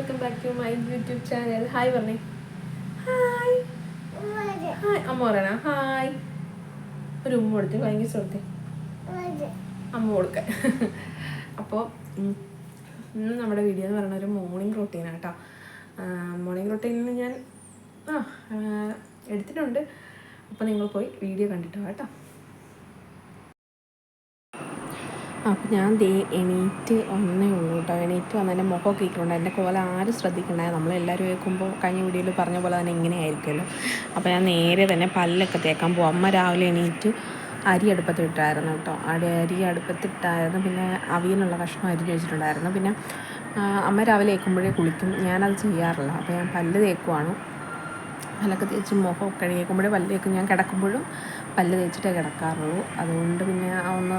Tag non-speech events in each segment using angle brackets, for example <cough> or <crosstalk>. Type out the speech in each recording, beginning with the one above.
Welcome back to my YouTube channel hi പറഞ്ഞേ hi hi അമ്മ പറയണ ഹായ് ഒരു ഉമ്മ കൊടുത്ത് ഭയങ്കര ശ്രദ്ധ. അമ്മ കൊടുക്കാൻ. അപ്പോൾ ഇന്ന് നമ്മുടെ വീഡിയോ എന്ന് പറയുന്ന ഒരു മോർണിംഗ് റൊട്ടീനാണ് കേട്ടോ മോർണിംഗ് റൊട്ടീനിൽ ഞാൻ ആ എടുത്തിട്ടുണ്ട്. അപ്പോൾ നിങ്ങൾ പോയി വീഡിയോ കണ്ടിട്ടോ കേട്ടോ അപ്പം ഞാൻ ദേ എണീറ്റ് ഒന്നേ ഉള്ളൂ കേട്ടോ എണീറ്റ് വന്ന് എന്റെ മുഖമൊക്കെ ഇരിക്കുന്നുണ്ട് എന്റെ കോല ആരും ശ്രദ്ധിക്കണ്ടായി നമ്മളെല്ലാവരും കേൾക്കുമ്പോൾ കഴിഞ്ഞ വീഡിയോയിൽ പറഞ്ഞ പോലെ തന്നെ ഇങ്ങനെ ആയിരിക്കുമല്ലോ അപ്പോൾ ഞാൻ നേരെ തന്നെ പല്ലൊക്കെ തേക്കാൻ പോകും അമ്മ രാവിലെ എണീറ്റ് അരി അടുപ്പത്തിട്ടായിരുന്നു കേട്ടോ അടി അരി അടുപ്പത്തിട്ടായിരുന്നു പിന്നെ അവിയനുള്ള കഷ്ണം അരി വെച്ചിട്ടുണ്ടായിരുന്നു. പിന്നെ അമ്മ രാവിലെ ഏൽക്കുമ്പോഴേ കുളിക്കും. ഞാനത് ചെയ്യാറില്ല. അപ്പോൾ ഞാൻ പല്ല് തേക്കുവാണ്. പല്ലൊക്കെ തേച്ച് മുഖം കഴുകിയേക്കുമ്പോഴേ പല്ല് തേക്കും. ഞാൻ കിടക്കുമ്പോഴും പല്ല് തേച്ചിട്ടേ കിടക്കാറുള്ളൂ. അതുകൊണ്ട് പിന്നെ ആ ഒന്ന്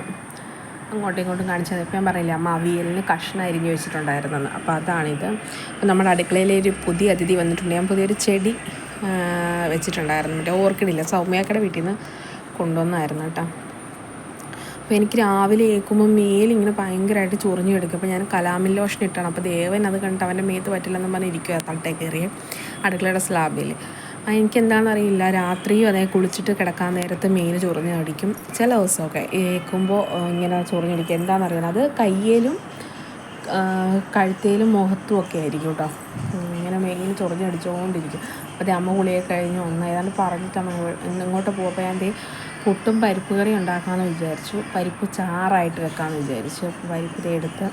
അങ്ങോട്ടും ഇങ്ങോട്ടും കാണിച്ചത്. ഇപ്പം ഞാൻ പറയില്ല അമ്മ അവിയലിന് കഷ്ണം അരിഞ്ഞ് വെച്ചിട്ടുണ്ടായിരുന്നെന്ന്. അപ്പോൾ അതാണിത്. അപ്പോൾ നമ്മുടെ അടുക്കളയിലെ ഒരു പുതിയ അതിഥി വന്നിട്ടുണ്ട്. ഞാൻ പുതിയൊരു ചെടി വെച്ചിട്ടുണ്ടായിരുന്നു. മറ്റേ ഓർക്കിഡില്ല സൗമ്യാക്കയുടെ വീട്ടിൽ നിന്ന് കൊണ്ടുവന്നായിരുന്നു കേട്ടോ. അപ്പോൾ എനിക്ക് രാവിലെ ഏൽക്കുമ്പോൾ മേലിങ്ങനെ ഭയങ്കരമായിട്ട് ചൊറിഞ്ഞു കിടക്കും. അപ്പോൾ ഞാൻ കലാമിൽ ലോഷൻ ഇട്ടാണ് അപ്പോൾ ദേവൻ അത് കണ്ടിട്ട് അവന്റെ മേത്ത് പറ്റില്ലെന്നും പറഞ്ഞ് തട്ടേ കയറിയ അടുക്കളയുടെ സ്ലാബിൽ. എനിക്ക് എന്താണെന്ന് അറിയില്ല രാത്രിയും അതേ കുളിച്ചിട്ട് കിടക്കാൻ നേരത്ത് മീൻ ചൊറിഞ്ഞ് അടിക്കും. ചില ദിവസമൊക്കെ ഏൽക്കുമ്പോൾ ഇങ്ങനെ ചൊറിഞ്ഞടിക്കും എന്താണെന്ന് അറിയണം അത് കയ്യിലും കഴുത്തേലും മുഖത്തും ഒക്കെ ആയിരിക്കും കേട്ടോ ഇങ്ങനെ മെയിൻ ചൊറിഞ്ഞടിച്ചുകൊണ്ടിരിക്കും അപ്പോൾ അമ്മ കുളിയൊക്കെ കഴിഞ്ഞ് ഒന്ന് ഏതാണ്ട് പറഞ്ഞിട്ടാണ് ഇങ്ങോട്ട് പോകുമ്പോൾ ഞാൻ പുട്ടും പരിപ്പ് കറി ഉണ്ടാക്കാമെന്ന് വിചാരിച്ചു. പരിപ്പ് ചാറായിട്ട് വെക്കാമെന്ന് വിചാരിച്ചു. പരിപ്പ് എടുത്ത്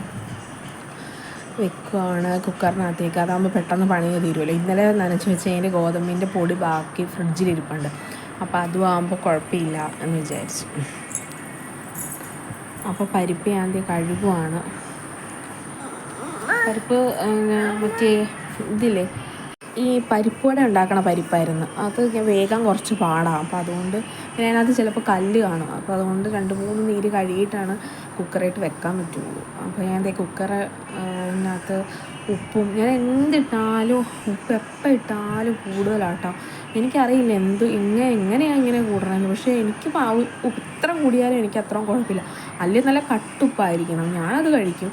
വെക്കുവാണ് കുക്കറിനകത്തേക്ക്. അതാകുമ്പോൾ പെട്ടെന്ന് പണി തീരുമല്ലോ ഇന്നലെ നനച്ച് വെച്ചതിന്റെ ഗോതമ്പിന്റെ പൊടി ബാക്കി ഫ്രിഡ്ജിലിരിപ്പുണ്ട് അപ്പോൾ അതും ആകുമ്പോൾ കുഴപ്പമില്ല എന്ന് വിചാരിച്ചു. അപ്പോൾ പരിപ്പ് ആദ്യം കഴുകുവാണ്. പരിപ്പ് മറ്റേ ഇതില്ലേ? ഈ പരിപ്പ് വട ഉണ്ടാക്കണ പരിപ്പായിരുന്നു. അത് വേഗം കുറച്ച് പാടാം. അപ്പോൾ അതുകൊണ്ട് പിന്നെ അതിനകത്ത് ചിലപ്പോൾ കല്ല് കാണും. അപ്പോൾ അതുകൊണ്ട് രണ്ട് മൂന്ന് നീര് കഴുകിയിട്ടാണ് കുക്കറായിട്ട് വെക്കാൻ പറ്റുള്ളൂ. അപ്പോൾ ഞാൻ ദേ കുക്കറ് അതിനകത്ത് ഉപ്പും ഞാൻ എന്തിട്ടാലും ഉപ്പ് എപ്പോൾ ഇട്ടാലും കൂടുതലാട്ടോ. എനിക്കറിയില്ല എന്ത് ഇങ്ങനെ എങ്ങനെയാണ് ഇങ്ങനെ കൂടണമെന്ന് പക്ഷേ എനിക്ക് ഉപ്പ് ഇത്ര കൂടിയാലും എനിക്ക് അത്രയും കുഴപ്പമില്ല. അല്ലെങ്കിൽ നല്ല കട്ടുപ്പായിരിക്കണം. ഞാനത് കഴിക്കും.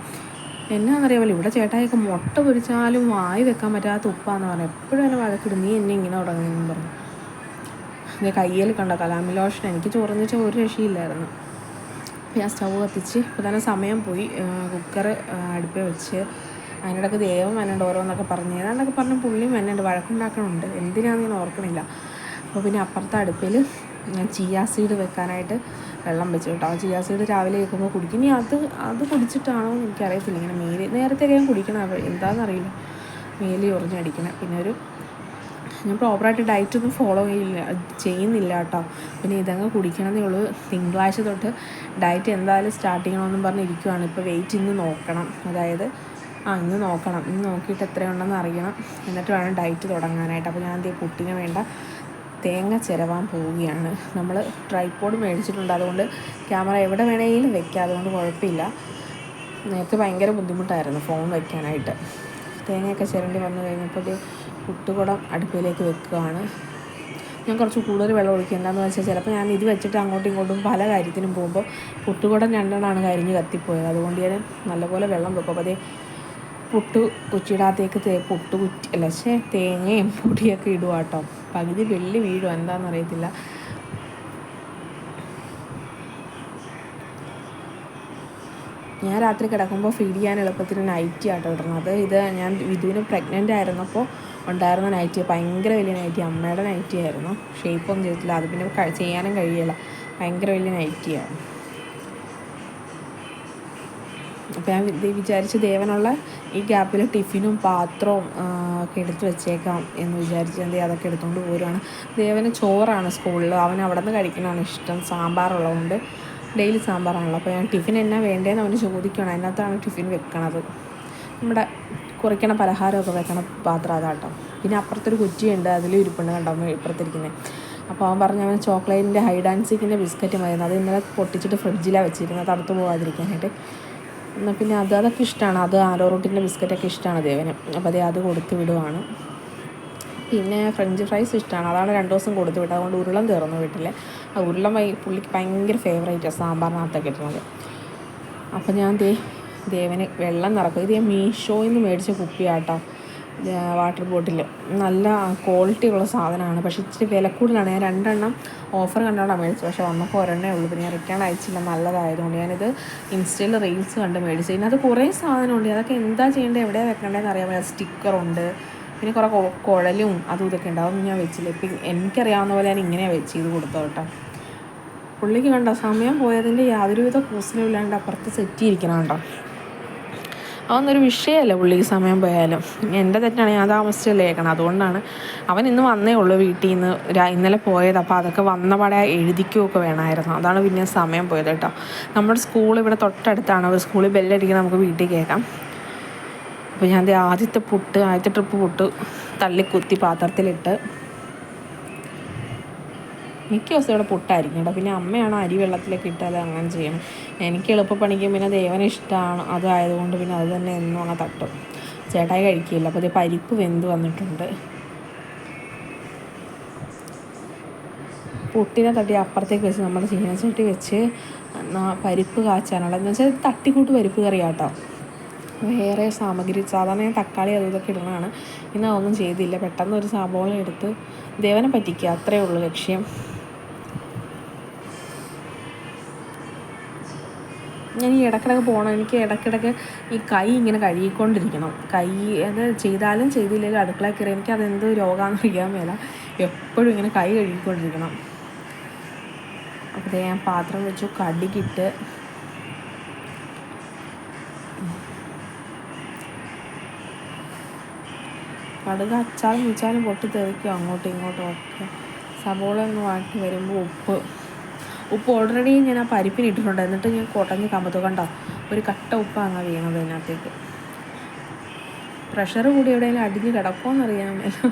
എന്നാന്നറിയാമല്ലോ ഇവിടെ ചേട്ടായിയൊക്കെ മുട്ട പൊരിച്ചാലും വായി വെക്കാൻ പറ്റാത്ത ഉപ്പാന്ന് പറഞ്ഞു. എപ്പോഴും എന്നെ വഴക്കിടും. നീ എന്നെ ഇങ്ങനെ തുടങ്ങുന്നു പറഞ്ഞു. നീ കയ്യിൽ കണ്ട കലാമി ലോഷൻ എനിക്ക് ചൊറിഞ്ഞ ഒരു രക്ഷയില്ലായിരുന്നു. ഞാൻ സ്റ്റൗ കത്തിച്ച് ഇപ്പോൾ തന്നെ സമയം പോയി. കുക്കർ അടുപ്പിൽ വെച്ച്. അതിനിടയ്ക്ക് ദേവം വന്നുണ്ട് ഓരോന്നൊക്കെ പറഞ്ഞു. ഏതാണ്ടൊക്കെ പറഞ്ഞ പുള്ളിയും വന്നുണ്ട് വഴക്കുണ്ടാക്കണുണ്ട്. എന്തിനാണെന്ന് ഞാൻ ഓർക്കണില്ല. അപ്പോൾ പിന്നെ അപ്പുറത്തെ അടുപ്പിൽ ചിയാ സീഡ് വെക്കാനായിട്ട് വെള്ളം വെച്ചു കേട്ടോ. ചിയാ സീഡ് രാവിലെ കേൾക്കുമ്പോൾ കുടിക്കും. ഇനി അത് അത് കുടിച്ചിട്ടാണോ എന്ന് എനിക്കറിയത്തില്ല. ഇങ്ങനെ മേലി നേരത്തെ ഞാൻ കുടിക്കണം. എന്താണെന്നറിയില്ല മേലി ചൊറിഞ്ഞടിക്കണം പിന്നെ ഒരു ഞാൻ പ്രോപ്പറായിട്ട് ഡയറ്റ് ഒന്നും ഫോളോ ചെയ്യില്ല ചെയ്യുന്നില്ല കേട്ടോ. പിന്നെ ഇതങ്ങ് കുടിക്കണമെന്നേ ഉള്ളൂ. തിങ്കളാഴ്ച തൊട്ട് ഡയറ്റ് എന്തായാലും സ്റ്റാർട്ട് ചെയ്യണമെന്നും പറഞ്ഞിരിക്കുവാണ് ഇപ്പോൾ വെയിറ്റ് ഇന്ന് നോക്കണം. അതായത് ആ ഇന്ന് നോക്കണം. ഇന്ന് നോക്കിയിട്ട് എത്രയുണ്ടെന്ന് അറിയണം. എന്നിട്ട് വേണം ഡയറ്റ് തുടങ്ങാനായിട്ട്. അപ്പോൾ ഞാൻ എന്തേ പുട്ടിന് വേണ്ട തേങ്ങ ചിരവാൻ പോവുകയാണ്. നമ്മൾ ട്രൈപ്പോഡ് മേടിച്ചിട്ടുണ്ട്. അതുകൊണ്ട് ക്യാമറ എവിടെ വേണമെങ്കിലും വെക്കാം. അതുകൊണ്ട് കുഴപ്പമില്ല. നേരത്തെ ഭയങ്കര ബുദ്ധിമുട്ടായിരുന്നു ഫോൺ വയ്ക്കാനായിട്ട് തേങ്ങയൊക്കെ ചിരണ്ടി വന്നു കഴിഞ്ഞപ്പോൾ കുട്ടുകുടം അടുപ്പിലേക്ക് വെക്കുകയാണ്. ഞാൻ കുറച്ച് കൂടുതൽ വെള്ളം ഒഴിക്കും. എന്താണെന്ന് വെച്ചാൽ ചിലപ്പോൾ ഞാൻ ഇത് വെച്ചിട്ട് അങ്ങോട്ടും ഇങ്ങോട്ടും പല കാര്യത്തിനും പോകുമ്പോൾ പുട്ടുകുടം രണ്ടെണ്ണമാണ് കരിഞ്ഞ് കത്തിപ്പോയത്. അതുകൊണ്ട് ഞാൻ നല്ലപോലെ വെള്ളം വെക്കും. അപ്പോൾ അതേ പുട്ട് കുച്ചിടാത്തേക്ക് പുട്ട് കുറ്റി അല്ല പക്ഷേ തേങ്ങയും പൊടിയൊക്കെ ഇടുവാട്ടോ. പകുതി വെള്ളി വീഴും എന്താണെന്ന് അറിയത്തില്ല. ഞാൻ രാത്രി കിടക്കുമ്പോൾ ഫീഡ് ചെയ്യാൻ എളുപ്പത്തിന് നൈറ്റി ആട്ടോ ഇടുന്നത്. ഇത് ഞാൻ വിധുവിന് പ്രഗ്നന്റ് ആയിരുന്നപ്പോൾ ഉണ്ടായിരുന്ന നൈറ്റി ഭയങ്കര വലിയ നൈറ്റി അമ്മയുടെ നൈറ്റി ആയിരുന്നു. ഷേപ്പൊന്നും ചെയ്തിട്ടില്ല. അത് പിന്നെ ചെയ്യാനും കഴിയില്ല. ഭയങ്കര വലിയ നൈറ്റിയാണ് അപ്പോൾ ഞാൻ വിചാരിച്ച് ദേവനുള്ള ഈ ഗ്യാപ്പിൽ ടിഫിനും പാത്രവും ഒക്കെ എടുത്ത് വെച്ചേക്കാം എന്ന് വിചാരിച്ച് എന്ത് അതൊക്കെ എടുത്തുകൊണ്ട് പോരുവാണ്. ദേവന് ചോറാണ് സ്കൂളിൽ അവൻ അവിടെ നിന്ന് കഴിക്കണതാണ് ഇഷ്ടം. സാമ്പാറുള്ളതുകൊണ്ട് ഡെയിലി സാമ്പാറാണല്ലോ. അപ്പോൾ ഞാൻ ടിഫിൻ എന്നാ വേണ്ടതെന്ന് അവന് ചോദിക്കണം അതിനകത്താണ് ടിഫിൻ വെക്കണത്. നമ്മുടെ കുറയ്ക്കണ പലഹാരമൊക്കെ വെക്കണ പാത്രം അതാട്ടോ. പിന്നെ അപ്പുറത്തൊരു കുറ്റിയുണ്ട്. അതിൽ ഇരിപ്പുണ്ട് കണ്ടോ? ഇപ്പുറത്തിരിക്കുന്നത് അപ്പോൾ അവൻ പറഞ്ഞു അവൻ ചോക്ലേറ്റിന്റെ ഹൈഡാൻസിക്കിന്റെ ബിസ്ക്കറ്റ് മതിയെന്ന്. അത് ഇന്നലെ പൊട്ടിച്ചിട്ട് ഫ്രിഡ്ജിലാണ് വെച്ചിരുന്നത്. തണുത്ത് പോകാതിരിക്കാനായിട്ട് പിന്നെ അത് അതൊക്കെ ഇഷ്ടമാണ് അത് ആരോ റോട്ടിന്റെ ബിസ്ക്കറ്റൊക്കെ ഇഷ്ടമാണ് ദേവന്. അപ്പോൾ അതേ അത് കൊടുത്ത് വിടുവാണ്. പിന്നെ ഫ്രഞ്ച് ഫ്രൈസ് ഇഷ്ടമാണ് അതാണ് രണ്ട് ദിവസം കൊടുത്തു വിട്ടത്. അതുകൊണ്ട് ഉരുളം തീർന്നു വീട്ടിൽ ആ ഉരുളം വൈ പുള്ളിക്ക് ഭയങ്കര ഫേവറേറ്റാണ് സാമ്പാറിനകത്തൊക്കെ ഇടുന്നത് അപ്പോൾ ഞാൻ ദേ ദേവന് വെള്ളം നിറക്കും. ഇത് ഞാൻ മീഷോയിൽ നിന്ന് മേടിച്ച കുപ്പിയാട്ടോ. വാട്ടർ ബോട്ടിൽ നല്ല ക്വാളിറ്റി ഉള്ള സാധനമാണ്. പക്ഷെ ഇച്ചിരി വില കൂടുതലാണ് ഞാൻ രണ്ടെണ്ണം ഓഫർ കണ്ടാണ് മേടിച്ചത്. പക്ഷേ വന്നപ്പോൾ ഒരെണ്ണേ ഉള്ളൂ. പിന്നെ ഞാൻ റിട്ടേൺ അയച്ചില്ല. നല്ലതായതുകൊണ്ട് ഞാനിത് ഇൻസ്റ്റയിൽ റീൽസ് കണ്ട് മേടിച്ചു. അത് കുറേ സാധനമുണ്ട്. അതൊക്കെ എന്താ ചെയ്യേണ്ടത്? എവിടെയാണ് വെക്കേണ്ടതെന്ന് അറിയാൻ പറ്റില്ല സ്റ്റിക്കറുണ്ട്. പിന്നെ കുറേ കുഴലും അതും ഇതൊക്കെ ഉണ്ട്. അതൊന്നും ഞാൻ വെച്ചില്ല. ഇപ്പം എനിക്കറിയാവുന്ന പോലെ ഞാൻ ഇങ്ങനെയാണ് വെച്ച് ചെയ്ത് കൊടുത്തത് കേട്ടോ. പുള്ളിക്ക് കണ്ട? സമയം പോയതിന്റെ യാതൊരുവിധ കൂസലും ഇല്ലാണ്ട് അപ്പുറത്ത് സെറ്റ് ചെയ്തിരിക്കണം കേട്ടോ അതൊന്നൊരു വിഷയമല്ല പുള്ളിക്ക് സമയം പോയാലും. എന്റെ തെറ്റാണ് ഞാൻ താമസിച്ചല്ലേ കേൾക്കണം. അതുകൊണ്ടാണ് അവൻ ഇന്ന് വന്നേ ഉള്ളൂ വീട്ടിൽ നിന്ന് ഇന്നലെ പോയത്. അപ്പോൾ അതൊക്കെ വന്നപാടെ എഴുതിക്കുകയൊക്കെ വേണമായിരുന്നു. അതാണ് പിന്നെ സമയം പോയത് കേട്ടോ. നമ്മുടെ സ്കൂൾ ഇവിടെ തൊട്ടടുത്താണ്. ഒരു സ്കൂളിൽ ബെല്ലടിക്കാൻ നമുക്ക് വീട്ടിൽ കേൾക്കാം. അപ്പോൾ ഞാൻ ആദ്യത്തെ പുട്ട് ആദ്യത്തെ ട്രിപ്പ് പുട്ട് തള്ളിക്കുത്തി പാത്രത്തിലിട്ട് മിക്ക ദിവസം ഇവിടെ പുട്ടായിരിക്കും കേട്ടോ. പിന്നെ അമ്മയാണോ അരി വെള്ളത്തിലേക്ക് ഇട്ടാൽ അങ്ങനെ ചെയ്യണം. എനിക്ക് എളുപ്പപ്പണിക്കും പിന്നെ ദേവന് ഇഷ്ടമാണ് അതായതുകൊണ്ട് പിന്നെ അത് തന്നെ എന്നും അങ്ങനെ തട്ടും. ചേട്ടായി കഴിക്കില്ല. അപ്പോൾ ഇത് പരിപ്പ് വെന്ത് വന്നിട്ടുണ്ട്. പുട്ടിനെ തട്ടി അപ്പുറത്തേക്ക് വെച്ച് നമ്മുടെ ചീനച്ചട്ടി വെച്ച് പരിപ്പ് കാച്ചാനുള്ള. എന്ന് വെച്ചാൽ തട്ടിക്കൂട്ട് പരിപ്പ് കറി കേട്ടോ വേറെ സാമഗ്രി സാധാരണ ഞാൻ തക്കാളി അതൊക്കെ ഇടുന്നതാണ്. ഇന്ന് അതൊന്നും ചെയ്തില്ല. പെട്ടെന്ന് ഒരു സബോള എടുത്ത് ദേവനെ പറ്റിക്കുക. അത്രയേ ഉള്ളൂ ലക്ഷ്യം. ഞാൻ ഈ ഇടക്കിടക്ക് പോകണം എനിക്ക് ഇടക്കിടക്ക് ഈ കൈ ഇങ്ങനെ കഴുകിക്കൊണ്ടിരിക്കണം. കൈ അത് ചെയ്താലും ചെയ്തില്ലെങ്കിലും അടുക്കള കയറി എനിക്ക് അതെന്തോ രോഗമാണെന്ന് അറിയാൻ മേല. എപ്പോഴും ഇങ്ങനെ കൈ കഴുകിക്കൊണ്ടിരിക്കണം. അപ്പോൾ ഞാൻ പാത്രം വെച്ചു കടുകിട്ട്. കടുക് അച്ചാറും വെച്ചാലും പൊട്ടി തെറിക്കും അങ്ങോട്ടും ഇങ്ങോട്ടും ഒക്കെ. സബോള ഒന്ന് വാട്ടി വരുമ്പോൾ ഉപ്പ്. ഉപ്പ് ഓൾറെഡി ഞാൻ ആ പരിപ്പിന് ഇട്ടിട്ടുണ്ട്. എന്നിട്ട് ഞാൻ കുടഞ്ഞ് കമ്പത്ത് കണ്ടോ? ഒരു കട്ട ഉപ്പാണ് വീണത് അതിനകത്തേക്ക്. പ്രഷർ കൂടി എവിടെയെങ്കിലും അടിഞ്ഞ് കിടക്കുമെന്നറിയാമല്ലോ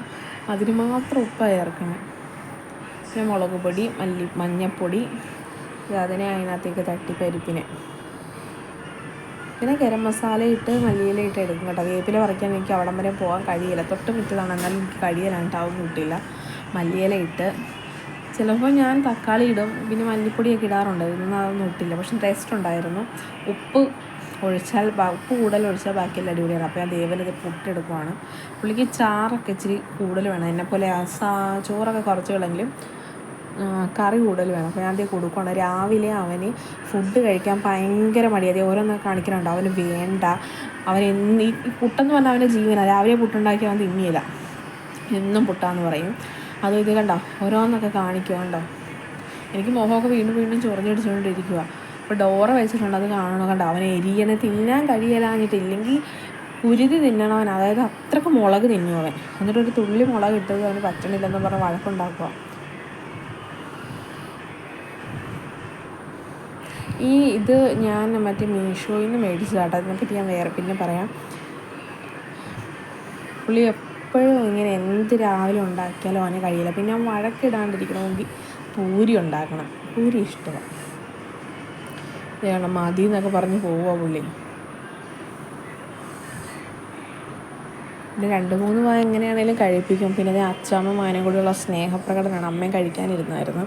അതിന് മാത്രം ഉപ്പായി ചേർക്കണം. പിന്നെ മുളക് പൊടി മല്ലി മഞ്ഞൾപ്പൊടി അതിനെ അതിനകത്തേക്ക് തട്ടി പരിപ്പിനെ. പിന്നെ ഗരം മസാല ഇട്ട് മല്ലിയില ഇട്ട് എടുക്കും കേട്ടോ. വേപ്പില പറിക്കാൻ എനിക്ക് അവിടം വരെ പോകാൻ കഴിയില്ല. തൊട്ട് മുറ്റതാണ് എന്നാലും എനിക്ക് കഴിയലാണ്. ടൗൺ കിട്ടില്ല മല്ലിയില ഇട്ട് ചിലപ്പോൾ ഞാൻ തക്കാളി ഇടും. പിന്നെ മല്ലിപ്പൊടിയൊക്കെ ഇടാറുണ്ട്. ഇതൊന്നും അതൊന്നും ഇട്ടില്ല. പക്ഷെ ടേസ്റ്റ് ഉണ്ടായിരുന്നു. ഉപ്പ് ഒഴിച്ചാൽ ഉപ്പ് കൂടുതൽ ഒഴിച്ചാൽ ബാക്കിയെല്ലാം അടിപൊളിയാണ്. അപ്പോൾ ഞാൻ ദേവനത് പുട്ടെടുക്കുവാണ്. പുള്ളിക്ക് ചാറൊക്കെ ഇച്ചിരി കൂടുതൽ വേണം. എന്നെപ്പോലെ ചോറൊക്കെ കുറച്ച് വേണമെങ്കിലും കറി കൂടുതൽ വേണം. അപ്പോൾ ഞാൻ അതേ കൊടുക്കുകയാണ് രാവിലെ അവന് ഫുഡ് കഴിക്കാൻ ഭയങ്കര മടി അതേ ഓരോന്ന് കാണിക്കുന്നുണ്ട്. അവന് വേണ്ട. അവൻ എന്നീ പുട്ടെന്ന് പറഞ്ഞാൽ അവന്റെ ജീവനാണ് രാവിലെ പുട്ടുണ്ടാക്കി അവൻ തിന്നിയില്ല എന്നും പുട്ടാന്ന് പറയും. അത് ഇത് കണ്ടോ? ഓരോന്നൊക്കെ കാണിക്കുക കണ്ടോ? എനിക്ക് മുഖമൊക്കെ വീണ്ടും വീണ്ടും ചൊറിഞ്ഞടിച്ചുകൊണ്ടിരിക്കുക അപ്പോൾ ഡോറ വെച്ചിട്ടുണ്ട് അത് കാണണം? കണ്ടോ? അവനെ എരിയണ തിന്നാൻ കഴിയലാഞ്ഞിട്ട് ഇല്ലെങ്കിൽ ഉരുതി തിന്നണവൻ അതായത് അത്രയ്ക്ക് മുളക് തിന്നു അവൻ എന്നിട്ട് ഒരു തുള്ളി മുളക് ഇട്ടത് അവന് പറ്റണില്ലെന്ന് പറഞ്ഞ് വഴക്കുണ്ടാക്കുക ഈ ഇത് ഞാൻ മറ്റേ മീഷോയിൽ നിന്ന് മേടിച്ചതാട്ടോ അതിനെപ്പറ്റി ഞാൻ വേറെ പിന്നെ പറയാം. പുള്ളി എപ്പോഴും ഇങ്ങനെ എന്ത് രാവിലെ ഉണ്ടാക്കിയാലും അവനെ കഴിയില്ല. പിന്നെ വഴക്കിടാണ്ടിരിക്കണമെങ്കിൽ പൂരി ഉണ്ടാക്കണം. പൂരി ഇഷ്ടമാണ് വേണം മതി എന്നൊക്കെ പറഞ്ഞ് പോവുക പുള്ളി. പിന്നെ രണ്ട് മൂന്ന് വായ എങ്ങനെയാണേലും കഴിപ്പിക്കും. പിന്നെ ഞാൻ അച്ചാമ്മ മാനും കൂടിയുള്ള സ്നേഹപ്രകടനമാണ് അമ്മയും കഴിക്കാനിരുന്നായിരുന്നു.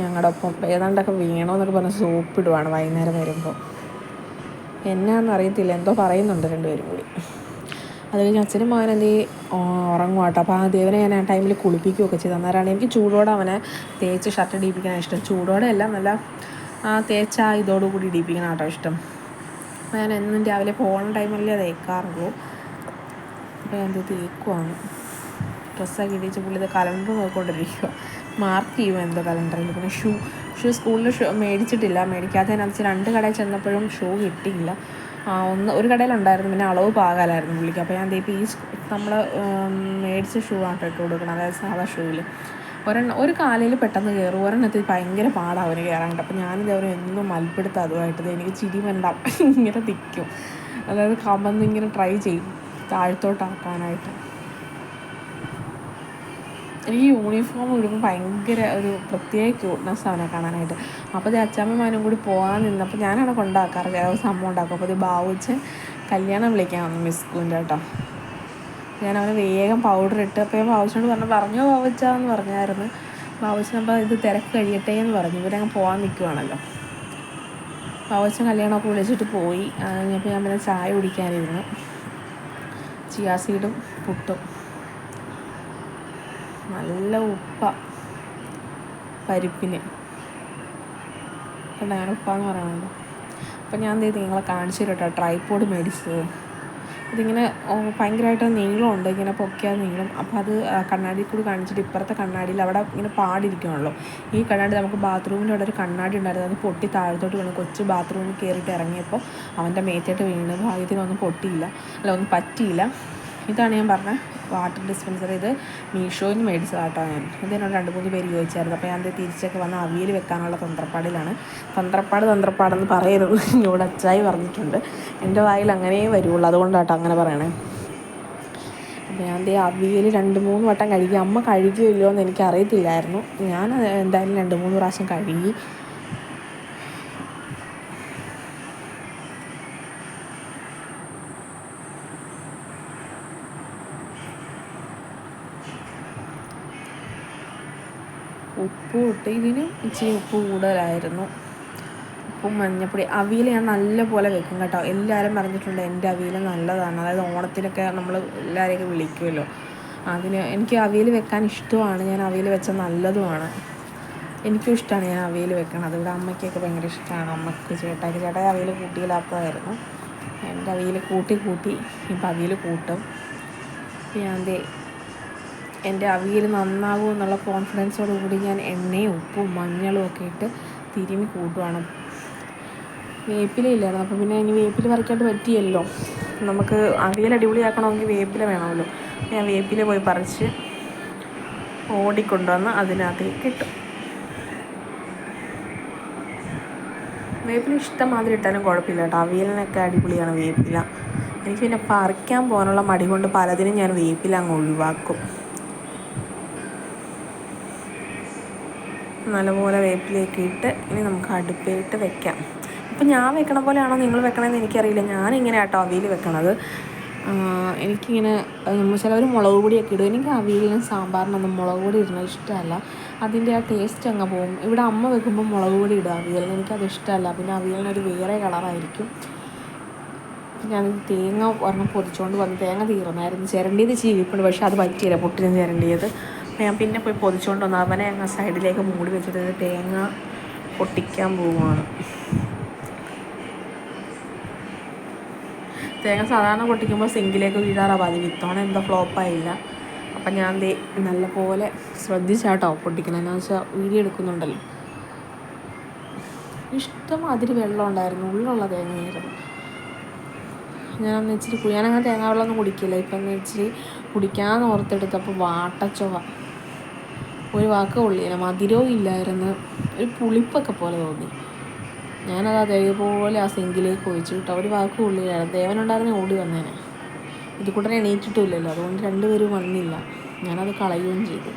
ഞങ്ങളുടെ ഒപ്പം ഏതാണ്ടൊക്കെ വീണമെന്നൊക്കെ പറഞ്ഞ് സോപ്പ് ഇടുവാണ് വൈകുന്നേരം വരുമ്പോൾ എന്നാന്ന് അറിയത്തില്ല എന്തോ പറയുന്നുണ്ട് രണ്ടുപേരും കൂടി. അത് കഴിഞ്ഞ് അച്ഛനും മകൻ എന്ത് ഉറങ്ങും കേട്ടോ. അപ്പോൾ ആ ദേവനെ ഞാൻ ആ ടൈമിൽ കുളിപ്പിക്കുകയൊക്കെ ചെയ്തു. അന്നേരമാണ് എനിക്ക് ചൂടോടെ അവനെ തേച്ച് ഷർട്ട് ഡീപ്പിക്കാൻ ഇഷ്ടം. ചൂടോടെ അല്ല നല്ല തേച്ച ഇതോടുകൂടി ഇടിപ്പിക്കണം കേട്ടോ ഇഷ്ടം. അപ്പോൾ ഞാൻ എന്നും രാവിലെ പോകുന്ന ടൈമല്ലേ തേക്കാറുള്ളൂ. അപ്പോൾ ഞാൻ തേക്കുവാണ്? ഡ്രസ്സൊക്കെ ഇടിച്ച് പുള്ളി ഇത് കലണ്ടർ നോക്കിക്കൊണ്ടിരിക്കുക മാർക്ക് ചെയ്യുമോ എന്തോ കലണ്ടറിൽ പിന്നെ ഷൂ ഷൂ സ്കൂളിൽ ഷൂ മേടിച്ചിട്ടില്ല. മേടിക്കാത്തതിനകത്ത് രണ്ട് കടയിൽ ചെന്നപ്പോഴും ഷൂ കിട്ടിയില്ല. ഒന്ന് ഒരു കടയിലുണ്ടായിരുന്നു പിന്നെ അളവ് പാകാലായിരുന്നു പുള്ളിക്ക്. അപ്പോൾ ഞാൻ ഇപ്പോൾ ഈ നമ്മൾ മേടിച്ച ഷൂ ആണ് ഇട്ട് കൊടുക്കണം അതായത് സാധാ ഷൂവിൽ ഒരെണ്ണം ഒരു കാലയിൽ പെട്ടെന്ന് കയറും ഒരെണ്ണത്തിൽ ഭയങ്കര പാടാണ് അവന് കയറാണ്ട് അപ്പോൾ ഞാനിത് അവരെ എന്നും മൽപ്പെടുത്തും അതുമായിട്ട്. എനിക്ക് ചിരി വേണ്ട. ഇങ്ങനെ നിൽക്കും അതായത് കമന്ന് ഇങ്ങനെ ട്രൈ ചെയ്യും. താഴ്ത്തോട്ടാക്കാനായിട്ട് എനിക്ക് യൂണിഫോം ഇടുമ്പോൾ ഭയങ്കര ഒരു പ്രത്യേക ക്യൂട്ട്നെസ് അവനെ കാണാനായിട്ട്. അപ്പോൾ ഇത് അച്ചാമ്മമാരും കൂടി പോകാൻ നിന്നപ്പോൾ ഞാനവിടെ കൊണ്ടാക്കാറ്. സംഭവം ഉണ്ടാക്കും. അപ്പോൾ ഇത് ബാവുച്ചൻ കല്യാണം വിളിക്കാൻ വന്നു മിസ്കുവിന്റെ കേട്ടോ. ഞാൻ വേഗം പൗഡർ ഇട്ട് അപ്പോൾ ഞാൻ ബാവുച്ചനോട് പറഞ്ഞു പറഞ്ഞോ ബാവുച്ചാന്ന് പറഞ്ഞായിരുന്നു. ബാവുച്ചനപ്പോൾ ഇത് തിരക്ക് കഴിയട്ടെ എന്ന് പറഞ്ഞു. ഇവരങ്ങ് പോകാൻ നിൽക്കുവാണല്ലോ ബാവുച്ചൻ കല്യാണമൊക്കെ വിളിച്ചിട്ട് പോയി. കഴിഞ്ഞപ്പോൾ ഞാൻ പിന്നെ ചായ കുടിക്കാനിരുന്നു. ചിയാസീഡും പുട്ടും. നല്ല ഉപ്പ. പരിപ്പിന്. കണ്ട ഞാൻ ഉപ്പാന്ന് പറയുന്നത്. അപ്പം ഞാൻ എന്ത് ചെയ്തു നിങ്ങളെ കാണിച്ചു തരും കേട്ടോ. ട്രൈപ്പോഡ് മേടിച്ചത്. ഇതിങ്ങനെ ഭയങ്കരമായിട്ട് നീളമുണ്ട് ഇങ്ങനെ പൊക്കിയാൽ നീളം. അപ്പോൾ അത് കണ്ണാടിയിൽ കൂടി കാണിച്ചിട്ട് ഇപ്പുറത്തെ കണ്ണാടിയിൽ അവിടെ ഇങ്ങനെ പാടിരിക്കണമല്ലോ ഈ കണ്ണാടി നമുക്ക് ബാത്റൂമിന്റെ അവിടെ ഒരു കണ്ണാടി ഉണ്ടായിരുന്നു. അത് പൊട്ടി താഴത്തോട്ട് വീണു. കൊച്ചു ബാത്റൂമിൽ കയറിയിട്ട് ഇറങ്ങിയപ്പോൾ അവന്റെ മേത്തോട്ട് വീണ്. ഭാഗ്യത്തിനൊന്നും പൊട്ടിയില്ല. അല്ല ഒന്നും പറ്റിയില്ല. ഇതാണ് ഞാൻ പറഞ്ഞ വാട്ടർ ഡിസ്പെൻസർ ഇത് മീഷോയിൽ നിന്ന് മേടിച്ചതാട്ടോ ഞാൻ. ഇതിനോട് രണ്ട് മൂന്ന് പേര് ചോദിച്ചായിരുന്നു. അപ്പോൾ ഞാൻ അത് തിരിച്ചൊക്കെ വന്ന് അവിയൽ വെക്കാനുള്ള തന്ത്രപ്പാടിലാണ്. തന്ത്രപ്പാട് തന്ത്രപ്പാടെന്ന് പറയരുത് <laughs> എന്നോട് അച്ചായി പറഞ്ഞിട്ടുണ്ട്. എന്റെ വായിൽ അങ്ങനെയേ വരുള്ളൂ. അതുകൊണ്ടാട്ടോ അങ്ങനെ പറയണേ. അപ്പോൾ ഞാൻ ദേ അവിയൽ രണ്ട് മൂന്ന് വട്ടം കഴുകി. അമ്മ കഴുകിയില്ലോ എന്ന് എനിക്കറിയത്തില്ലായിരുന്നു. ഞാൻ എന്തായാലും രണ്ട് മൂന്ന് പ്രാവശ്യം കഴുകി. ഉപ്പ് ഇട്ട് ഇതിന് ഇച്ചിരി ഉപ്പ് കൂടുതലായിരുന്നു. ഉപ്പും മഞ്ഞപ്പൊടി. അവിയൽ ഞാൻ നല്ലപോലെ വെക്കും കേട്ടോ. എല്ലാവരും പറഞ്ഞിട്ടുണ്ട് എന്റെ അവിയൽ നല്ലതാണ്. അതായത് ഓണത്തിനൊക്കെ നമ്മൾ എല്ലാവരെയൊക്കെ വിളിക്കുമല്ലോ. അതിന് എനിക്ക് അവിയൽ വെക്കാൻ ഇഷ്ടമാണ്. ഞാൻ അവിയൽ വെച്ചാൽ നല്ലതുമാണ്. എനിക്കും ഇഷ്ടമാണ് ഞാൻ അവിയൽ വെക്കണത്. ഇവിടെ അമ്മയ്ക്കൊക്കെ ഭയങ്കര ഇഷ്ടമാണ്. അമ്മയ്ക്ക് ചേട്ടാക്ക് ചേട്ടായി അവിയൽ കൂട്ടിയില്ലാത്തതായിരുന്നു. എന്റെ അവിയൽ കൂട്ടി കൂട്ടി ഇപ്പം അവിയൽ കൂട്ടും. ഞാൻ എന്റെ അവിയൽ നന്നാകും എന്നുള്ള കോൺഫിഡൻസോടുകൂടി ഞാൻ എണ്ണയും ഉപ്പും മഞ്ഞളും ഒക്കെ ഇട്ട് തിരുമി കൂട്ടുവാണ്. വേപ്പില ഇല്ലായിരുന്നു. അപ്പോൾ പിന്നെ ഇനി വേപ്പില പറിക്കാണ്ട് പറ്റിയല്ലോ. നമുക്ക് അവിയൽ അടിപൊളിയാക്കണമെങ്കിൽ വേപ്പില വേണമല്ലോ. ഞാൻ വേപ്പില പോയി പറിച്ച് ഓടിക്കൊണ്ടുവന്ന് അതിനകത്തേക്ക് ഇട്ടു. വേപ്പില ഇഷ്ടം മാതിരി ഇട്ടാലും കുഴപ്പമില്ല കേട്ടോ. അവിയലിനൊക്കെ അടിപൊളിയാണ് വേപ്പില. എനിക്ക് പിന്നെ പറിക്കാൻ പോകാനുള്ള മടി കൊണ്ട് പലതിനും ഞാൻ വേപ്പില അങ്ങ് ഒഴിവാക്കും. നല്ലപോലെ വേപ്പിലേക്ക് ഇട്ട് ഇനി നമുക്ക് അടുപ്പിലിട്ട് വെക്കാം. അപ്പം ഞാൻ വെക്കണ പോലെയാണോ നിങ്ങൾ വെക്കണമെന്ന് എനിക്കറിയില്ല. ഞാനിങ്ങനെ ആട്ടോ അവിയൽ വെക്കണത്. എനിക്കിങ്ങനെ ചിലവർ മുളക് പൊടിയൊക്കെ ഇടും. എനിക്ക് അവിയലിനും സാമ്പാറിനൊന്നും മുളക് പൊടി ഇടുന്നത് ഇഷ്ടമല്ല. അതിന്റെ ആ ടേസ്റ്റ് അങ്ങ് പോകും. ഇവിടെ അമ്മ വെക്കുമ്പോൾ മുളക് പൊടി ഇടും അവിയലിന്. എനിക്കത് ഇഷ്ടമല്ല. പിന്നെ അവിയലിനൊരു വേറെ കളറായിരിക്കും. ഞാൻ തേങ്ങ ഒരെണ്ണം പൊതിച്ചുകൊണ്ട് വന്ന് തേങ്ങ തീർന്നായിരുന്നു. ചിരണ്ടിയത് ചീവിപ്പുണ്ട്. പക്ഷേ അത് പറ്റിയില്ല. പൊട്ടിന് ചിരണ്ടിയത്. ഞാൻ പിന്നെ പോയി പൊതിച്ചുകൊണ്ട് വന്നു. അവനെ അങ്ങ് സൈഡിലേക്ക് മൂടി വെച്ചിട്ട് തേങ്ങ പൊട്ടിക്കാൻ പോവുകയാണ് തേങ്ങ സാധാരണ പൊട്ടിക്കുമ്പോൾ സിങ്കിലേക്ക് വീഴാറാണ് പതിവ്. ഇത്തവണ എന്താ ഫ്ലോപ്പായില്ല അപ്പം ഞാൻ ദേ നല്ലപോലെ ശ്രദ്ധിച്ചാട്ടോ പൊട്ടിക്കണം. എന്നാന്ന് വെച്ചാൽ വീഡിയോ എടുക്കുന്നുണ്ടല്ലോ. ഇഷ്ടമാതിരി വെള്ളം ഉണ്ടായിരുന്നു. ഉള്ളിലുള്ള തേങ്ങയായിരുന്നു. ഞാനൊന്ന് ഇച്ചിരി ഞാനങ്ങനെ തേങ്ങാ വെള്ളമൊന്നും കുടിക്കില്ല. ഇപ്പം എന്ന് ഇച്ചിരി കുടിക്കാമെന്ന് ഓർത്തെടുത്തപ്പോൾ വാട്ടച്ചൊവ ഒരു വാക്ക് കൊള്ളിയില്ല. മധുരവും ഇല്ലായിരുന്നു. ഒരു പുളിപ്പൊക്കെ പോലെ തോന്നി. ഞാനത് അതേപോലെ ആ സിങ്കിലേക്ക് ഒഴിച്ചു കിട്ടോ ഒരു വാക്ക് കൊള്ളിയില്ലായിരുന്നു. ദേവനുണ്ടായിരുന്നെ ഓടി വന്നേനെ. ഇത് കൂട്ടനെ എണീറ്റിട്ടില്ലല്ലോ അതുകൊണ്ട് രണ്ടുപേരും വന്നില്ല. ഞാനത് കളയുകയും ചെയ്തു.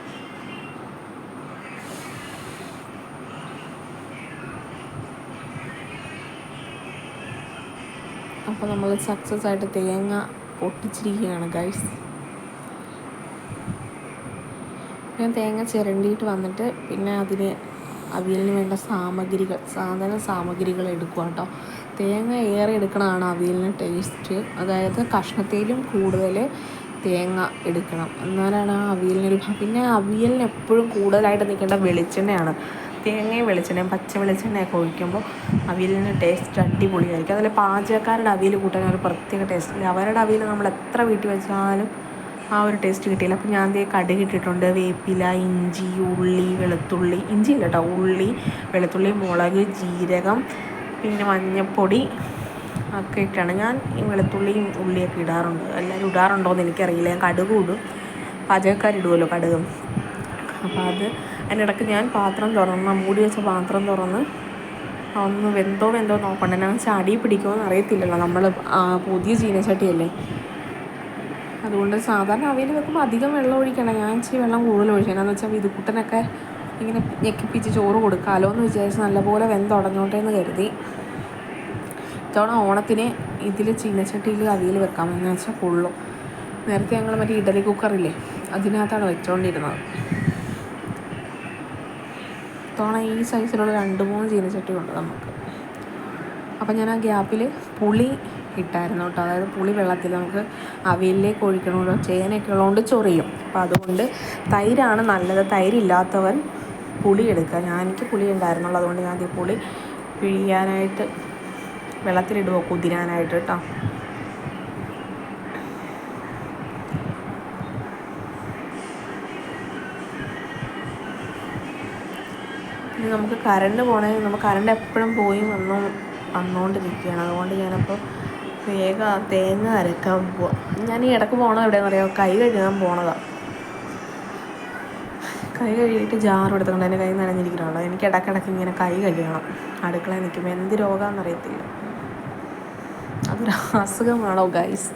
അപ്പോൾ നമ്മൾ സക്സസ് ആയിട്ട് തേങ്ങ പൊട്ടിച്ചിരിക്കുകയാണ് ഗൈസ് ഞാൻ തേങ്ങ ചിരണ്ടിയിട്ട് വന്നിട്ട് പിന്നെ അതിന് അവിയലിന് വേണ്ട സാമഗ്രികൾ സാധന സാമഗ്രികൾ എടുക്കുക കേട്ടോ തേങ്ങ ഏറെ എടുക്കണതാണ് അവിയലിന് ടേസ്റ്റ് അതായത് കഷ്ണത്തേലും കൂടുതൽ തേങ്ങ എടുക്കണം. എന്നാലാണ് ആ അവിയലിനൊരു പിന്നെ അവിയലിന് എപ്പോഴും കൂടുതലായിട്ട് നിൽക്കേണ്ട വെളിച്ചെണ്ണയാണ്. തേങ്ങയും വെളിച്ചെണ്ണയും പച്ച വെളിച്ചെണ്ണയൊക്കെ ഒഴിക്കുമ്പോൾ അവിയലിന് ടേസ്റ്റ് അടിപൊളിയായിരിക്കും. അതിൽ പാചകക്കാരുടെ അവിയൽ കൂട്ടാൻ ഒരു പ്രത്യേക ടേസ്റ്റ് അവരുടെ അവിയൽ നമ്മൾ എത്ര വീട്ടിൽ വെച്ചാലും ആ ഒരു ടേസ്റ്റ് കിട്ടിയില്ല. അപ്പോൾ ഞാൻ ദേ കടുക് ഇട്ടിട്ടുണ്ട് വേപ്പില ഇഞ്ചി ഉള്ളി വെളുത്തുള്ളി. ഇഞ്ചി ഇല്ല കേട്ടോ ഉള്ളി വെളുത്തുള്ളി മുളക് ജീരകം പിന്നെ മഞ്ഞൾപ്പൊടി ഒക്കെ ഇട്ടാണ്. ഞാൻ വെളുത്തുള്ളിയും ഉള്ളിയൊക്കെ ഇടാറുണ്ട്. എല്ലാവരും ഇടാറുണ്ടോ എന്ന് എനിക്കറിയില്ല. ഞാൻ കടുക് ഇടും. പാചകക്കാരിടുമല്ലോ കടുകും. അപ്പോൾ അത് അതിനിടയ്ക്ക് ഞാൻ പാത്രം തുറന്ന് മൂടി വെച്ച പാത്രം തുറന്ന് ഒന്ന് വെന്തോ വെന്തോ നോക്കണ്ട. ഞാൻ ചാടി പിടിക്കുമോ എന്ന് അറിയത്തില്ലല്ലോ നമ്മൾ പുതിയ ചീനച്ചട്ടിയല്ലേ? അതുകൊണ്ട് സാധാരണ അവയിൽ വെക്കുമ്പോൾ അധികം വെള്ളം ഒഴിക്കണം ഞാൻ ഇച്ചിരി വെള്ളം കൂടുതൽ ഒഴിക്കണം എന്ന് വെച്ചാൽ വിതുക്കുട്ടനൊക്കെ ഇങ്ങനെ ഞെക്കിപ്പിച്ച് ചോറ് കൊടുക്കാമല്ലോ എന്ന് വിചാരിച്ച് നല്ലപോലെ വെന്തുടഞ്ഞോട്ടെ എന്ന് കരുതി. ഇത്തവണ ഓണത്തിന് ഇതിൽ ചീനച്ചട്ടിയിൽ അവിയൽ വെക്കാമെന്ന് വെച്ചാൽ കൊള്ളും. നേരത്തെ ഞങ്ങൾ മറ്റേ ഇഡലി കുക്കറില്ലേ അതിനകത്താണ് വെച്ചുകൊണ്ടിരുന്നത് ഇത്തവണ ഈ സൈസിലുള്ള രണ്ട് മൂന്ന് ചീനച്ചട്ടി ഉണ്ട് നമുക്ക്. അപ്പം ഞാൻ ആ ഗ്യാപ്പിൽ പുളി ഇട്ടായിരുന്നു കേട്ടോ. അതായത് പുളി വെള്ളത്തിൽ നമുക്ക് അവിയലിലേക്ക് ഒഴിക്കണമല്ലോ. ചേനയൊക്കെ ഉള്ളതുകൊണ്ട് ചൊറിയും. അപ്പോൾ അതുകൊണ്ട് തൈരാണ് നല്ലത്. തൈരില്ലാത്തവൻ പുളി എടുക്കുക. ഞാൻ എനിക്ക് പുളി ഉണ്ടായിരുന്നുള്ളൂ. അതുകൊണ്ട് ഞാൻ ഈ പുളി പിഴിയാനായിട്ട് വെള്ളത്തിലിടുക കുതിരാനായിട്ട് കേട്ടോ. ഇനി നമുക്ക് കറണ്ട് പോകണമെങ്കിൽ നമുക്ക് കറണ്ട് എപ്പോഴും പോയി വന്നു വന്നുകൊണ്ടിരിക്കുകയാണ്. അതുകൊണ്ട് ഞാനപ്പോൾ വേഗം തേങ്ങ അരക്കാൻ പോവാം. ഞാൻ ഈ ഇടയ്ക്ക് പോകണത് എവിടെയെന്ന് അറിയാമോ കൈ കഴുകാൻ പോണതാണ് കൈ കഴുകിയിട്ട് ജാർ എടുത്തുകൊണ്ട് എന്റെ കൈ നനഞ്ഞിരിക്കണമല്ലോ എനിക്ക് ഇടക്കിടക്ക് ഇങ്ങനെ കൈ കഴുകണം. അടുക്കളയിൽ നിൽക്കുമ്പോൾ എന്ത് രോഗമാണെന്ന് അറിയത്തില്ല. അതൊരു അസുഖമാണോ ഗൈസ്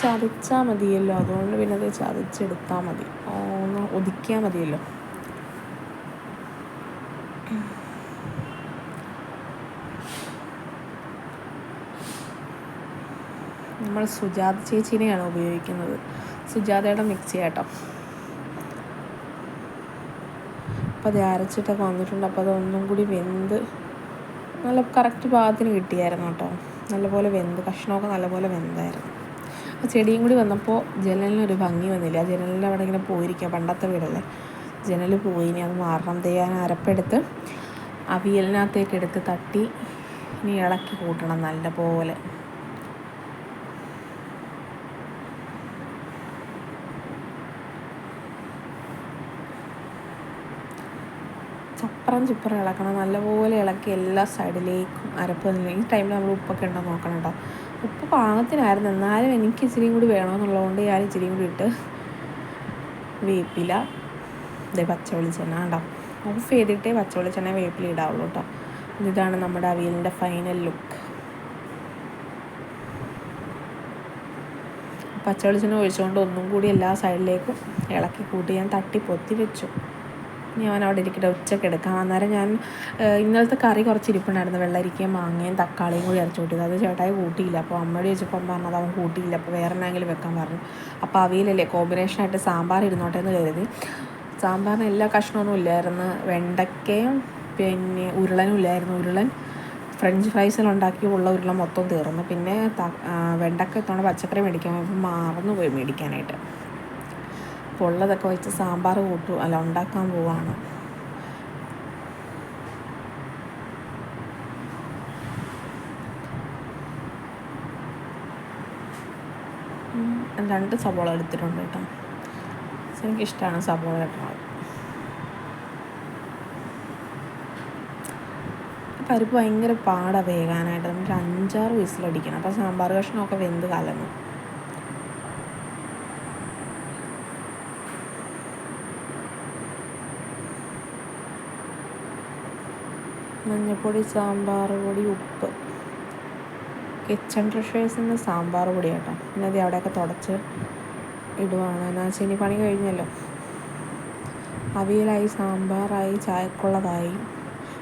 ചതച്ചാൽ മതിയല്ലോ. അതുകൊണ്ട് പിന്നെ അത് ചതച്ചെടുത്താൽ മതി. ഒന്ന് ഒതുക്കിയാൽ മതിയല്ലോ. നമ്മൾ സുജാത ചേച്ചീനെയാണ് ഉപയോഗിക്കുന്നത്. സുജാതയുടെ മിക്സി ആട്ടോ അപ്പോൾ അത് അരച്ചിട്ടൊക്കെ വന്നിട്ടുണ്ട്. അപ്പോൾ അതൊന്നും കൂടി വെന്ത് നല്ല കറക്റ്റ് പാകത്തിന് കിട്ടിയായിരുന്നു കേട്ടോ. നല്ലപോലെ വെന്ത് കഷ്ണമൊക്കെ നല്ലപോലെ വെന്തായിരുന്നു. ആ ചെടിയും കൂടി വന്നപ്പോൾ ജനലിനൊരു ഭംഗി വന്നില്ല. ആ ജനലിന്റെ അവിടെ ഇങ്ങനെ പോയിരിക്കുക പണ്ടത്തെ വീടല്ലേ. ജനൽ പോയി ഇനി അത് മാറണം. തേയാൻ അരപ്പെടുത്ത് അവിയലിനകത്തേക്ക് എടുത്ത് തട്ടി ഇനി ഇളക്കി കൂട്ടണം നല്ലപോലെ. ചപ്പറം ചിപ്പറം ഇളക്കണം. നല്ലപോലെ ഇളക്കി എല്ലാ സൈഡിലേക്കും അരപ്പ് ഈ ടൈമിൽ നമ്മൾ ഉപ്പൊക്കെ ഉണ്ടോ നോക്കണം കേട്ടോ ഉപ്പ് പാകത്തിനായിരുന്നു. എന്നാലും എനിക്ക് ഇച്ചിരിയും കൂടി വേണമെന്നുള്ളതുകൊണ്ട് ഞാൻ ഇച്ചിരിയും കൂടി ഇട്ട് വേപ്പില. ഇതേ പച്ച വെളിച്ചെണ്ണ കേട്ടോ ഓഫ് ചെയ്തിട്ടേ പച്ച വെളിച്ചെണ്ണ വേപ്പില ഇടാവുള്ളൂ കേട്ടോ ഇതാണ് നമ്മുടെ അവിയലിന്റെ ഫൈനൽ ലുക്ക് പച്ച വെളിച്ചെണ്ണ ഒഴിച്ചുകൊണ്ട് ഒന്നും കൂടി എല്ലാ സൈഡിലേക്കും ഇളക്കി കൂട്ടി ഞാൻ തട്ടി പൊത്തി വെച്ചു. ഞാൻ അവിടെ ഇരിക്കട്ടെ ഉച്ചയ്ക്ക് എടുക്കാം. അന്നേരം ഞാൻ ഇന്നലത്തെ കറി കുറച്ച് ഇരിപ്പുണ്ടായിരുന്നു വെള്ളരിക്കയും മാങ്ങയും തക്കാളിയും കൂടി അരച്ചു കൂട്ടിയത്. അത് ചേട്ടായി കൂട്ടിയില്ല. അപ്പോൾ അമ്മയോട് ചോദിച്ചപ്പം പറഞ്ഞത് അവൻ കൂട്ടിയില്ല. അപ്പോൾ വേറെ എന്നെങ്കിലും വെക്കാൻ പറഞ്ഞു. അപ്പോൾ അവയിലല്ലേ കോമ്പിനേഷനായിട്ട് സാമ്പാർ ഇരുന്നോട്ടെ എന്ന് കരുതി. സാമ്പാറിന് എല്ലാ കഷ്ണമൊന്നും ഇല്ലായിരുന്നു. വെണ്ടയ്ക്കയും പിന്നെ ഉരുളനും ഇല്ലായിരുന്നു. ഉരുളൻ ഫ്രഞ്ച് ഫ്രൈസിൽ ഉണ്ടാക്കി ഉള്ള ഉരുളൻ മൊത്തം തീർന്നു. പിന്നെ വെണ്ടക്ക ഇത്തവണ പച്ചക്കറി മേടിക്കാൻ മറന്നു പോയി മേടിക്കാനായിട്ട്. അപ്പോൾ ഉള്ളതൊക്കെ വെച്ച് സാമ്പാർ കൂട്ടു അല്ല ഉണ്ടാക്കാൻ പോവാണ്. രണ്ട് സബോള എടുത്തിട്ടുണ്ട് കേട്ടോ. എനിക്കിഷ്ടമാണ് സബോള കേട്ടോ പരിപ്പ് ഭയങ്കര പാടാണ് വേകാനായിട്ട്. നമുക്ക് അഞ്ചാറ് വിസിലടിക്കണം. അപ്പോൾ സാമ്പാർ കഷ്ണമൊക്കെ വെന്ത് കലങ്ങും. മഞ്ഞൾപ്പൊടി സാമ്പാർ പൊടി ഉപ്പ്. കിച്ചൺ ട്രഷേഴ്സിന്റെ സാമ്പാർ പൊടി കേട്ടോ പിന്നെ അത് അവിടെയൊക്കെ തുടച്ച് ഇടുവാണ്. എന്നാ ശനി പണി കഴിഞ്ഞല്ലോ. അവിയലായി സാമ്പാറായി ചായക്കുള്ളതായി.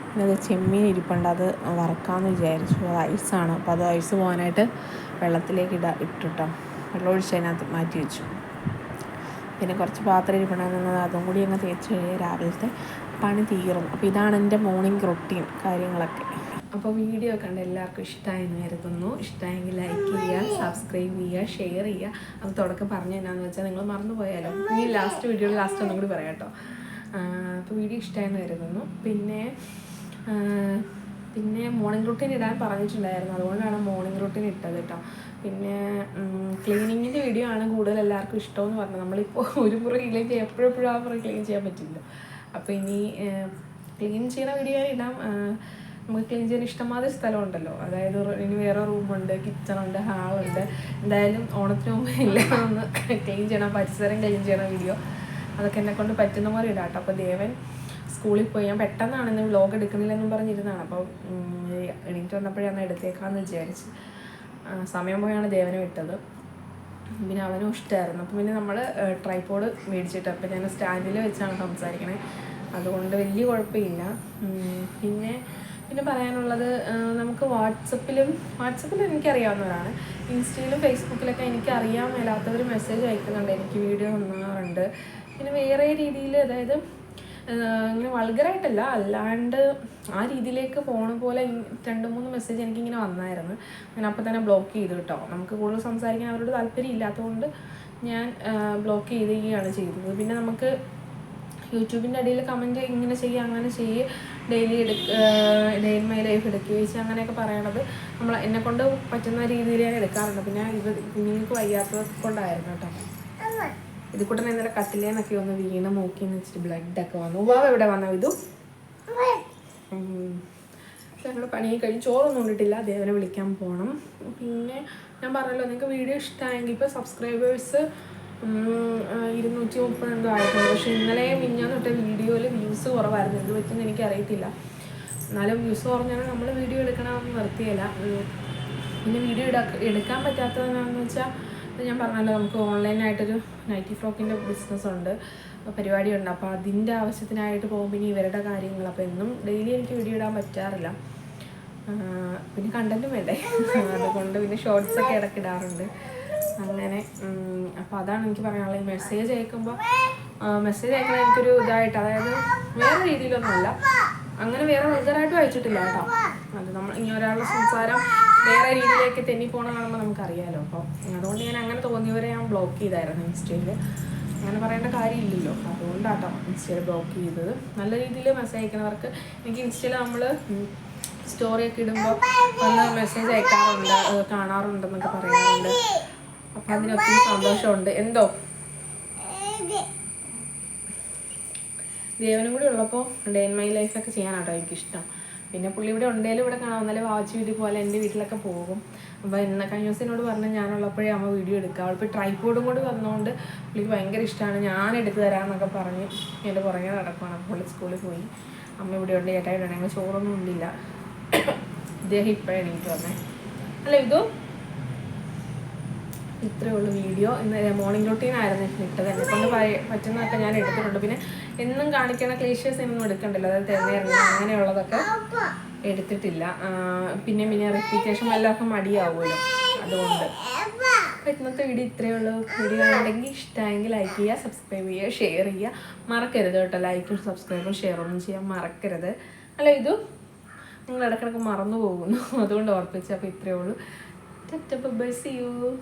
പിന്നെ അത് ചെമ്മീൻ ഇരിപ്പുണ്ട്. അത് വറക്കാമെന്ന് വിചാരിച്ചു. അത് ഐസാണ്. അപ്പോൾ അത് ഐസ് പോകാനായിട്ട് വെള്ളത്തിലേക്ക് ഇട ഇട്ടിട്ടോ. വെള്ളം ഒഴിച്ച് അതിനകത്ത് മാറ്റി വെച്ചു. പിന്നെ കുറച്ച് പാത്രം ഇരിപ്പുണ്ടെന്നുള്ളത് അതും കൂടി അങ്ങ് തേച്ച് കഴിഞ്ഞാൽ രാവിലത്തെ പണി തീരും അപ്പോൾ ഇതാണ് എന്റെ മോർണിംഗ് റൊട്ടീൻ കാര്യങ്ങളൊക്കെ. അപ്പോൾ വീഡിയോ കണ്ട് എല്ലാവർക്കും ഇഷ്ടമായെന്ന് കരുതുന്നു. ഇഷ്ടമായെങ്കിൽ ലൈക്ക് ചെയ്യുക സബ്സ്ക്രൈബ് ചെയ്യുക ഷെയർ ചെയ്യുക. അത് തുടക്കം പറഞ്ഞു എന്നാന്ന് വെച്ചാൽ നിങ്ങൾ മറന്നുപോയാലോ? ഈ ലാസ്റ്റ് വീഡിയോയിൽ ലാസ്റ്റ് ഒന്നും കൂടി പറയാം കേട്ടോ. അപ്പോൾ വീഡിയോ ഇഷ്ടമായെന്ന് കരുതുന്നു. പിന്നെ പിന്നെ മോർണിംഗ് റൂട്ടീൻ ഇടാൻ പറഞ്ഞിട്ടുണ്ടായിരുന്നു. അതുകൊണ്ടാണ് മോർണിംഗ് റൂട്ടീൻ ഇട്ടത് കേട്ടോ. പിന്നെ ക്ലീനിങ്ങിന്റെ വീഡിയോ ആണ് കൂടുതൽ എല്ലാവർക്കും ഇഷ്ടമെന്ന് പറഞ്ഞത്. നമ്മളിപ്പോൾ ഒരു മുറി ക്ലീൻ ചെയ്യാം എപ്പോഴെപ്പോഴും ആ മുറി ക്ലീൻ ചെയ്യാൻ പറ്റില്ല. അപ്പോൾ ഇനി ക്ലീൻ ചെയ്യുന്ന വീഡിയോ ഇടാം. നമുക്ക് ക്ലീൻ ചെയ്യാൻ ഇഷ്ടമാതിരി സ്ഥലമുണ്ടല്ലോ. അതായത് ഇനി വേറെ റൂമുണ്ട് കിച്ചണുണ്ട് ഹാളുണ്ട് എന്തായാലും ഓണത്തിന് മുമ്പ് <laughs> എല്ലാം ഒന്ന് ക്ലീൻ ചെയ്യണം പരിസരം ക്ലീൻ ചെയ്യണം വീഡിയോ അതൊക്കെ എന്നെ കൊണ്ട് പറ്റുന്ന പോലെ ഇടാം കേട്ടോ. അപ്പോൾ ദേവൻ സ്കൂളിൽ പോയി. ഞാൻ പെട്ടെന്നാണ് ഇന്ന് വ്ലോഗ് എടുക്കുന്നില്ലെന്നും പറഞ്ഞിരുന്നതാണ്. അപ്പോൾ എണീറ്റ് വന്നപ്പോഴാണ് എടുത്തേക്കാന്ന് വിചാരിച്ച്. സമയം പോയാണ് ദേവനെ വിട്ടത്. പിന്നെ അവനും ഇഷ്ടമായിരുന്നു അപ്പം പിന്നെ നമ്മൾ ട്രൈപോഡ് മേടിച്ചിട്ട് അപ്പം ഞാൻ സ്റ്റാൻഡിൽ വെച്ചാണ് സംസാരിക്കണേ. അതുകൊണ്ട് വലിയ കുഴപ്പമില്ല. പിന്നെ പിന്നെ പറയാനുള്ളത് നമുക്ക് വാട്സപ്പിലും വാട്സപ്പിൽ എനിക്കറിയാവുന്നവരാണ് ഇൻസ്റ്റയിലും ഫേസ്ബുക്കിലൊക്കെ എനിക്ക് അറിയാൻ മേലാത്തവർ മെസ്സേജ് അയക്കുന്നുണ്ട്. എനിക്ക് വീഡിയോ വന്നാറുണ്ട് പിന്നെ വേറെ രീതിയിൽ അതായത് ഇങ്ങനെ വൾഗറായിട്ടല്ല അല്ലാണ്ട് ആ രീതിയിലേക്ക് പോണ പോലെ രണ്ട് മൂന്ന് മെസ്സേജ് എനിക്കിങ്ങനെ വന്നായിരുന്നു. ഞാൻ അപ്പോൾ തന്നെ ബ്ലോക്ക് ചെയ്തു കേട്ടോ നമുക്ക് കൂടുതൽ സംസാരിക്കാൻ അവരോട് താല്പര്യം ഇല്ലാത്തതുകൊണ്ട് ഞാൻ ബ്ലോക്ക് ചെയ്യുകയാണ് ചെയ്തത്. പിന്നെ നമുക്ക് യൂട്യൂബിന്റെ അടിയിൽ കമന്റ് ഇങ്ങനെ ചെയ്യുക അങ്ങനെ ചെയ്യുക ഡെയിലി എടുക്ക ഡെയിലി മൈ ലൈഫ് എടുക്കുക വെച്ച് അങ്ങനെയൊക്കെ പറയണത് നമ്മൾ എന്നെക്കൊണ്ട് പറ്റുന്ന രീതിയിൽ ഞാൻ എടുക്കാറുണ്ട്. പിന്നെ ഇത് കുഞ്ഞുങ്ങൾക്ക് വയ്യാത്തത് കൊണ്ടായിരുന്നു കേട്ടോ ഇത് കൂടെ ഇന്നലെ കട്ടിലേന്നൊക്കെ ഒന്ന് വീണ് മൂക്കിന്ന് വെച്ചിട്ട് ബ്ലഡ് ബ്ലഡൊക്കെ വന്നു. ഉവാവ് എവിടെ വന്നു ഇതു ഞങ്ങൾ പണി കഴിഞ്ഞ് ചോറൊന്നും കൊണ്ടിട്ടില്ല. ദേവനെ വിളിക്കാൻ പോകണം പിന്നെ ഞാൻ പറഞ്ഞല്ലോ നിങ്ങൾക്ക് വീഡിയോ ഇഷ്ടമായെങ്കിൽ ഇപ്പോൾ സബ്സ്ക്രൈബേഴ്സ് ഇരുന്നൂറ്റി മുപ്പത് എന്തോ ആയിട്ടുണ്ട്. പക്ഷേ ഇന്നലെ മിഞ്ഞാന്ന് തൊട്ട് വീഡിയോയിൽ വ്യൂസ് കുറവായിരുന്നു. എന്ത് പറ്റുമെന്ന് എനിക്കറിയത്തില്ല. എന്നാലും വ്യൂസ് കുറഞ്ഞാൽ നമ്മൾ വീഡിയോ എടുക്കണമെന്ന് നിർത്തിയില്ല. പിന്നെ വീഡിയോ എടുക്കാൻ പറ്റാത്തതെന്നു വെച്ചാൽ ഞാൻ പറഞ്ഞല്ലോ നമുക്ക് ഓൺലൈനായിട്ടൊരു നൈറ്റി ഫ്രോക്കിന്റെ ബിസിനസ് ഉണ്ട്. പരിപാടിയുണ്ട്. അപ്പോൾ അതിന്റെ ആവശ്യത്തിനായിട്ട് പോകുമ്പോൾ ഇനി ഇവരുടെ കാര്യങ്ങൾ. അപ്പോൾ എന്നും ഡെയിലി എനിക്ക് വീഡിയോ ഇടാൻ പറ്റാറില്ല. പിന്നെ കണ്ടന്റും വേണ്ടേ? അതുകൊണ്ട് പിന്നെ ഷോർട്സ് ഒക്കെ ഇടയ്ക്ക് ഇടാറുണ്ട്. അങ്ങനെ അപ്പോൾ അതാണ് എനിക്ക് പറയാനുള്ളത്. മെസ്സേജ് അയക്കുമ്പോൾ മെസ്സേജ് അയക്കുന്ന എനിക്കൊരു ഇതായിട്ട് അതായത് വേറെ രീതിയിലൊന്നുമല്ല. അങ്ങനെ വേറെ വലുതായിട്ട് അയച്ചിട്ടില്ല കേട്ടോ. അത് നമ്മൾ ഇനി ഒരാളുടെ സംസാരം വേറെ രീതിയിലേക്ക് തെന്നി പോണ കാണുമ്പോൾ നമുക്കറിയാലോ. അപ്പോൾ അതുകൊണ്ട് ഞാൻ അങ്ങനെ തോന്നിയവരെ ഞാൻ ബ്ലോക്ക് ചെയ്തായിരുന്നു ഇൻസ്റ്റയിൽ അങ്ങനെ പറയേണ്ട കാര്യമില്ലല്ലോ. അതുകൊണ്ടാട്ടോ ഇൻസ്റ്റയിൽ ബ്ലോക്ക് ചെയ്തത്. നല്ല രീതിയിൽ മെസ്സേജ് അയക്കുന്നവർക്ക് എനിക്ക് ഇൻസ്റ്റയിൽ നമ്മൾ സ്റ്റോറിയൊക്കെ ഇടുമ്പോൾ ഒന്ന് മെസ്സേജ് അയക്കാറുണ്ട് കാണാറുണ്ടെന്നൊക്കെ പറയാറുണ്ട്. അപ്പം അതിനൊത്തിരി സന്തോഷമുണ്ട്. എന്തോ? ദേവനും കൂടി ഉള്ളപ്പോൾ ഡേ ഇൻ മൈ ലൈഫൊക്കെ ചെയ്യാനാട്ടോ എനിക്കിഷ്ടം. പിന്നെ പുള്ളി ഇവിടെ ഉണ്ടെങ്കിലും ഇവിടെ കാണാം. എന്നാലും വാച്ച് വീട്ടിൽ പോലെ എന്റെ വീട്ടിലൊക്കെ പോകും. അപ്പോൾ എന്നെ കഴിഞ്ഞ പറഞ്ഞ് ഞാനുള്ളപ്പോഴേ അമ്മ വീഡിയോ എടുക്കുക അവളിപ്പോൾ ട്രൈപ്പോഡും കൂടി വന്നുകൊണ്ട് പുള്ളിക്ക് ഭയങ്കര ഇഷ്ടമാണ് ഞാൻ എടുത്തു തരാമെന്നൊക്കെ പറഞ്ഞ് എന്റെ പുറകെ നടക്കുവാണ്. അപ്പോൾ സ്കൂളിൽ പോയി. അമ്മ ഇവിടെ ഉണ്ട് ചേട്ടായിട്ട് ഞങ്ങൾ ചോറൊന്നും ഉണ്ടില്ല. ഇദ്ദേഹം ഇപ്പോഴാണ് എനിക്ക് വന്നേ. അല്ല ഇതോ ഇത്രയേ ഉള്ളൂ വീഡിയോ. ഇന്ന് മോർണിംഗ് റൊട്ടീൻ ആയിരുന്നു. ഇട്ടത് എന്നെ കൊണ്ട് പറ്റുന്നതൊക്കെ ഞാൻ എടുത്തിട്ടുണ്ട്. പിന്നെ എന്നും കാണിക്കുന്ന ക്ലേഷ്യസ് ഒന്നും എടുക്കണ്ടല്ലോ? അതായത് തെരഞ്ഞെടുക്കണം അങ്ങനെയുള്ളതൊക്കെ എടുത്തിട്ടില്ല. പിന്നെ പിന്നെ റിപ്പീറ്റേഷൻ എല്ലാവർക്കും മടിയാവുമല്ലോ. അതുകൊണ്ട്. അപ്പോൾ ഇന്നത്തെ വീഡിയോ ഇത്രയേ ഉള്ളൂ. വീഡിയോ ഉണ്ടെങ്കിൽ ഇഷ്ടമായെങ്കിൽ ലൈക്ക് ചെയ്യുക സബ്സ്ക്രൈബ് ചെയ്യുക ഷെയർ ചെയ്യുക. മറക്കരുത് കേട്ടോ. ലൈക്കും സബ്സ്ക്രൈബും ഷെയറൊന്നും ചെയ്യാൻ മറക്കരുത്. അല്ല ഇത് നിങ്ങൾ ഇടയ്ക്കിടയ്ക്ക് മറന്നു പോകുന്നു. <laughs> അതുകൊണ്ട് ഓർപ്പിച്ചു. അപ്പോൾ ഇത്രയേ ഉള്ളൂ. By U